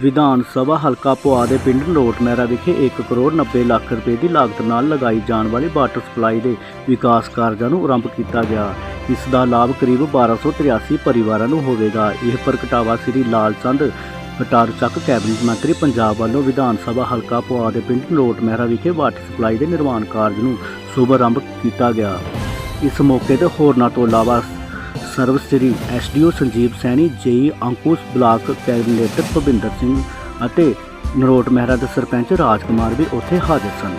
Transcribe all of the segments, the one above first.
ਵਿਧਾਨ ਸਭਾ ਹਲਕਾ ਪੁਆ ਦੇ ਪਿੰਡ ਨਰੋਟ ਵਿਖੇ 1 ਕਰੋੜ 90 ਲੱਖ ਰੁਪਏ ਦੀ ਲਾਗਤ ਨਾਲ ਲਗਾਈ ਜਾਣ ਵਾਲੀ ਵਾਟਰ ਸਪਲਾਈ ਦੇ ਵਿਕਾਸ ਕਾਰਜਾਂ ਨੂੰ ਆਰੰਭ ਕੀਤਾ ਗਿਆ। ਇਸ ਦਾ ਲਾਭ ਕਰੀਬ 1283 ਪਰਿਵਾਰਾਂ ਨੂੰ ਹੋਵੇਗਾ। ਇਹ ਪ੍ਰਗਟਾਵਾ ਸ੍ਰੀ ਲਾਲ ਚੰਦ ਬਟਾਰੂ ਚੱਕ ਕੈਬਨਿਟ ਮੰਤਰੀ ਪੰਜਾਬ ਵੱਲੋਂ ਵਿਧਾਨ ਸਭਾ ਹਲਕਾ ਪੁਆ ਦੇ ਪਿੰਡ ਨਰੋਟ ਮਹਿਰਾ ਵਿਖੇ ਵਾਟਰ ਸਪਲਾਈ ਦੇ ਨਿਰਮਾਣ ਕਾਰਜ ਨੂੰ ਸ਼ੁਭ ਆਰੰਭ ਕੀਤਾ ਗਿਆ। ਇਸ ਮੌਕੇ ਤੇ ਹੋਰਨਾਂ ਤੋਂ ਇਲਾਵਾ ਸਰਵ Shri SDO Sanjeev Saini, JE Ankush block coordinator Bhavinder Singh ਅਤੇ ਨਰੋਟ ਮਹਿਰਾ ਦੇ ਸਰਪੰਚ ਰਾਜਕੁਮਾਰ ਵੀ ਉੱਥੇ ਹਾਜ਼ਰ ਸਨ।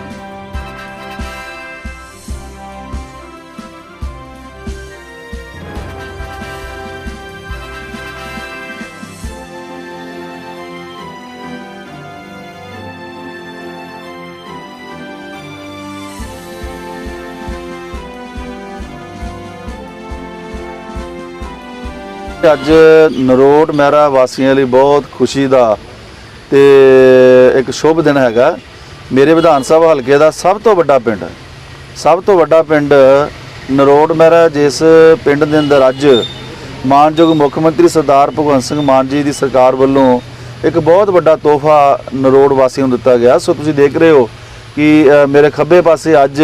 ਅੱਜ ਨਰੋਟ ਮਹਿਰਾ ਵਾਸੀਆਂ ਲਈ ਬਹੁਤ ਖੁਸ਼ੀ ਦਾ ਤੇ ਇੱਕ ਸ਼ੁਭ ਦਿਨ ਹੈਗਾ। ਮੇਰੇ ਵਿਧਾਨ ਸਭਾ ਹਲਕੇ ਦਾ ਸਭ ਤੋਂ ਵੱਡਾ ਪਿੰਡ, ਸਭ ਤੋਂ ਵੱਡਾ ਪਿੰਡ ਨਰੋਟ ਮਹਿਰਾ, ਜਿਸ ਪਿੰਡ ਦੇ ਅੰਦਰ ਅੱਜ ਮਾਨਯੋਗ ਮੁੱਖ ਮੰਤਰੀ ਸਰਦਾਰ ਭਗਵੰਤ ਸਿੰਘ ਮਾਨ ਜੀ ਦੀ ਸਰਕਾਰ ਵੱਲੋਂ ਇੱਕ ਬਹੁਤ ਵੱਡਾ ਤੋਹਫਾ ਨਰੋਟ ਵਾਸੀਆਂ ਨੂੰ ਦਿੱਤਾ ਗਿਆ। ਸੋ ਤੁਸੀਂ ਦੇਖ ਰਹੇ ਹੋ ਕਿ ਮੇਰੇ ਖੱਬੇ ਪਾਸੇ ਅੱਜ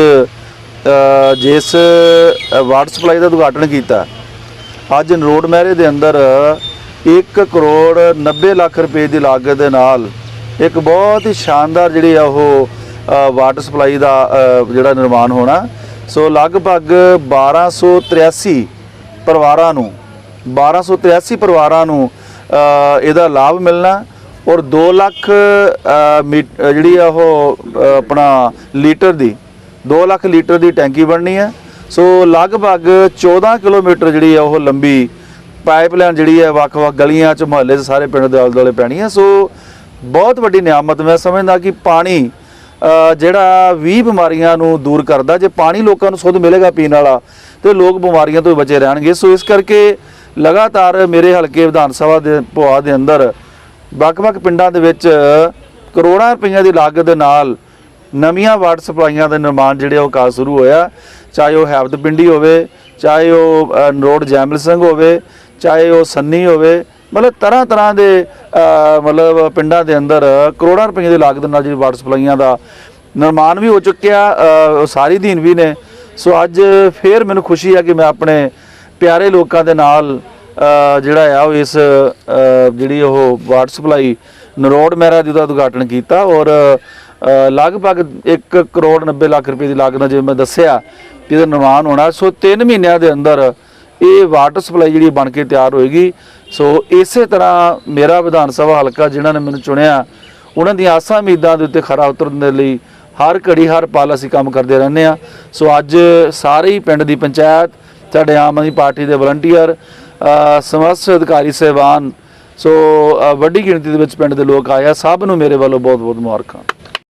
ਜਿਸ ਵਾਟਰ ਸਪਲਾਈ ਦਾ ਉਦਘਾਟਨ ਕੀਤਾ ਅੱਜ ਨਰੋਡ ਮਹਿਰੇ ਦੇ ਅੰਦਰ 1 ਕਰੋੜ 90 ਲੱਖ ਰੁਪਏ ਦੀ ਲਾਗਤ ਦੇ ਨਾਲ ਇੱਕ ਬਹੁਤ ਹੀ ਸ਼ਾਨਦਾਰ ਜਿਹੜੀ ਆ ਉਹ ਵਾਟਰ ਸਪਲਾਈ ਦਾ ਜਿਹੜਾ ਨਿਰਮਾਣ ਹੋਣਾ। ਸੋ ਲਗਭਗ 1283 ਪਰਿਵਾਰਾਂ ਨੂੰ 1283 ਪਰਿਵਾਰਾਂ ਨੂੰ ਇਹਦਾ ਲਾਭ ਮਿਲਣਾ ਔਰ 2 ਲੱਖ ਅ, ਜਿਹੜੀ ਆ ਉਹ ਆਪਣਾ ਲੀਟਰ ਦੀ 2 ਲੱਖ ਲੀਟਰ ਦੀ ਟੈਂਕੀ ਬਣਨੀ ਹੈ। ਸੋ ਲਗਭਗ 14 ਕਿਲੋਮੀਟਰ ਜਿਹੜੀ ਆ ਉਹ ਲੰਬੀ ਪਾਈਪਲਾਈਨ ਜਿਹੜੀ ਹੈ ਵੱਖ-ਵੱਖ ਗਲੀਆਂ ਚ, ਮੁਹੱਲੇ 'ਚ ਸਾਰੇ ਪਿੰਡ ਦੇ ਆਲੇ-ਦੁਆਲੇ ਪੈਣੀ ਹੈ ਸੋ ਬਹੁਤ ਵੱਡੀ ਨਿਆਮਤ ਮੈਂ ਸਮਝਦਾ ਕਿ ਪਾਣੀ ਜਿਹੜਾ 20 ਬਿਮਾਰੀਆਂ ਨੂੰ ਦੂਰ ਕਰਦਾ, ਜੇ ਪਾਣੀ ਲੋਕਾਂ ਨੂੰ ਸੁੱਧ ਮਿਲੇਗਾ ਪੀਣ ਵਾਲਾ, ਤੇ ਲੋਕ ਬਿਮਾਰੀਆਂ ਤੋਂ ਬਚੇ ਰਹਿਣਗੇ। ਸੋ ਇਸ ਕਰਕੇ ਲਗਾਤਾਰ ਮੇਰੇ ਹਲਕੇ ਵਿਧਾਨ ਸਭਾ ਦੇ ਭੁਆ ਦੇ ਅੰਦਰ ਵੱਖ-ਵੱਖ ਪਿੰਡਾਂ ਦੇ ਵਿੱਚ ਕਰੋੜਾਂ ਰੁਪਈਆ ਦੀ ਲਾਗਤ ਦੇ ਨਾਲ ਨਵੀਆਂ ਵਾਟਰ ਸਪਲਾਈਆਂ ਦਾ ਨਿਰਮਾਣ ਜਿਹੜੇ ਉਹ ਕਾਜ ਸ਼ੁਰੂ ਹੋਇਆ। ਚਾਹੇ ਉਹ ਹੈਵਦ ਪਿੰਡੀ ਹੋਵੇ ਚਾਹੇ ਉਹ ਅ, ਨਰੋਡ ਜੈਮਲ ਸਿੰਘ ਹੋਵੇ ਚਾਹੇ ਉਹ ਸੰਨੀ ਹੋਵੇ ਮਤਲਬ ਤਰ੍ਹਾਂ ਤਰ੍ਹਾਂ ਦੇ ਮਤਲਬ ਪਿੰਡਾਂ ਦੇ ਅੰਦਰ ਕਰੋੜਾਂ ਰੁਪਏ ਦੀ ਲਾਗਤ ਨਾਲ ਜਿਹੜੀ ਵਾਟਰ ਸਪਲਾਈਆਂ ਦਾ ਨਿਰਮਾਣ ਵੀ ਹੋ ਚੁੱਕਿਆ ਉਹ ਸਾਰੀ ਦਿਨ ਵੀ ਨੇ। ਸੋ ਅੱਜ ਫੇਰ ਮੈਨੂੰ ਖੁਸ਼ੀ ਆ ਕਿ ਮੈਂ ਆਪਣੇ ਪਿਆਰੇ ਲੋਕਾਂ ਦੇ ਨਾਲ ਜਿਹੜਾ ਆ ਉਹ ਇਸ ਜਿਹੜੀ ਉਹ ਵਾਟਰ ਸਪਲਾਈ ਨਰੋਡ ਮਹਿਰਾ ਜੀ ਦਾ ਉਦਘਾਟਨ ਕੀਤਾ ਔਰ ਲਗਭਗ 1 ਕਰੋੜ 90 ਲੱਖ ਰੁਪਏ ਦੀ ਲਾਗਤ ਨਾਲ ਜਿਵੇਂ ਮੈਂ ਦੱਸਿਆ ਕਿ ਇਹਦਾ ਨਿਰਮਾਣ ਹੋਣਾ ਸੋ 3 ਮਹੀਨਿਆਂ ਦੇ ਅੰਦਰ ਇਹ ਵਾਟਰ ਸਪਲਾਈ ਜਿਹੜੀ ਬਣ ਕੇ ਤਿਆਰ ਹੋਏਗੀ। ਸੋ ਇਸੇ ਤਰ੍ਹਾਂ ਮੇਰਾ ਵਿਧਾਨ ਸਭਾ ਹਲਕਾ ਜਿਨ੍ਹਾਂ ਨੇ ਮੈਨੂੰ ਚੁਣਿਆ ਉਹਨਾਂ ਦੀਆਂ ਆਸਾਂ ਉਮੀਦਾਂ ਦੇ ਉੱਤੇ ਖਰਾ ਉਤਰਨ ਦੇ ਲਈ ਹਰ ਘੜੀ ਹਰ ਪਲ ਅਸੀਂ ਕੰਮ ਕਰਦੇ ਰਹਿੰਦੇ ਆ ਸੋ ਅੱਜ ਸਾਰੇ ਹੀ ਪਿੰਡ ਦੀ ਪੰਚਾਇਤ ਸਾਡੇ ਆਮ ਆਦਮੀ ਪਾਰਟੀ ਦੇ ਵਲੰਟੀਅਰ ਅ, ਸਮਸਤ ਅਧਿਕਾਰੀ ਸਹਿਬਾਨ ਸੋ uh, ਵੱਡੀ ਗਿਣਤੀ ਦੇ ਵਿੱਚ ਪਿੰਡ ਦੇ ਲੋਕ ਆਏ ਆ। ਸਭ ਨੂੰ ਮੇਰੇ ਵੱਲੋਂ ਬਹੁਤ ਬਹੁਤ ਮੁਬਾਰਕਾਂ।